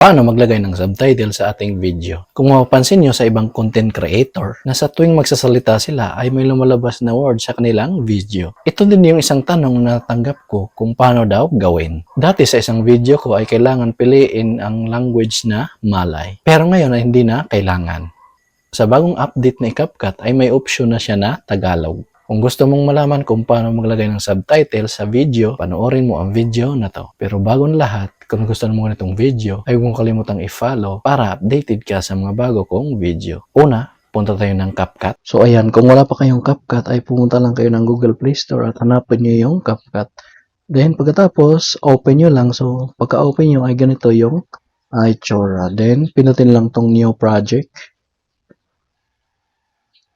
Paano maglagay ng subtitle sa ating video? Kung mapapansin nyo sa ibang content creator, na sa tuwing magsasalita sila ay may lumalabas na word sa kanilang video. Ito din yung isang tanong na tanggap ko kung paano daw gawin. Dati sa isang video ko ay kailangan piliin ang language na Malay. Pero ngayon ay hindi na kailangan. Sa bagong update ni CapCut ay may option na siya na Tagalog. Kung gusto mong malaman kung paano maglagay ng subtitle sa video, panoorin mo ang video na to. Pero bago lahat, kung gusto mo ganitong video, ay huwag mong kalimutang i-follow para updated ka sa mga bago kong video. Una, punta tayo ng CapCut. So ayan, kung wala pa kayong CapCut, ay pumunta lang kayo ng Google Play Store at hanapin nyo yung CapCut. Then pagkatapos, open nyo lang. So pagka-open nyo ay ganito yung itsura. Then pinutin lang tong new project.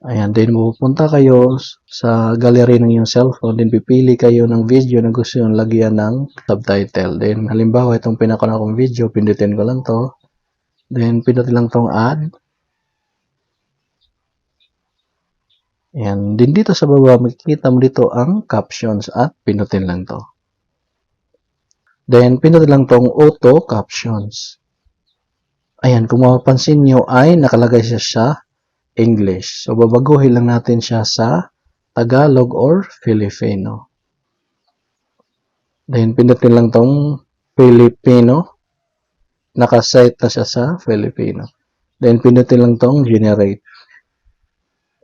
Ayan, then pupunta kayo sa gallery ng iyong cellphone, then pipili kayo ng video na gusto yung lagyan ng subtitle. Then, halimbawa, itong pinakuna kong video, pindutin ko lang to. Then, pindutin lang tong add. Ayan, din dito sa baba, makikita mo dito ang captions at pindutin lang to. Then, pindutin lang tong auto captions. Ayan, kung mapapansin nyo ay nakalagay siya sa English. So, babaguhin lang natin siya sa Tagalog or Filipino. Then, pindutin lang tong Filipino. Nakasite na siya sa Filipino. Then, pindutin lang tong Generate.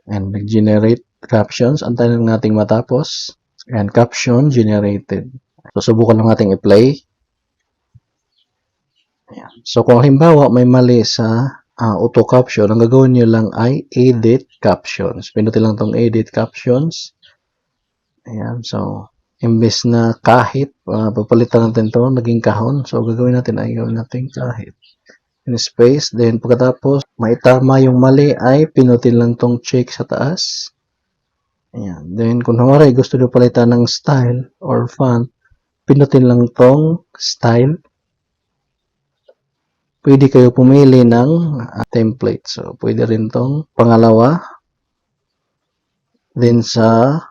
And nag-generate captions. Antayin lang nating matapos. And caption generated. So, subukan lang nating i-play. Ayan. So, kung halimbawa may mali sa ah, auto caption, ang gagawin nyo lang ay edit captions. Pinutin lang tong edit captions. Ayan, so, imbes na kahit, ah, papalitan natin to, naging kahon. So, gagawin natin ay gawin natin kahit. In space, then pagkatapos, maitama yung mali ay pinutin lang tong check sa taas. Ayan, then kung hamari gusto nyo palitan ng style or font, pinutin lang tong style pwede kayo pumili ng ah, template. So, pwede rin tong pangalawa. Then sa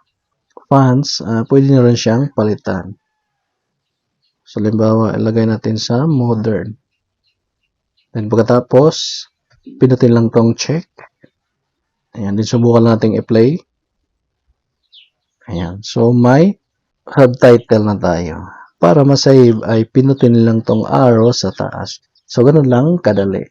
fonts, ah, pwede nyo rin siyang palitan. So, limbawa, ilagay natin sa modern. Then, pagkatapos, pinutin lang tong check. Ayan, then subukan natin i-play. Ayan, so may subtitle na tayo. Para masave ay pinutin lang tong arrow sa taas. So, ganun lang kadali.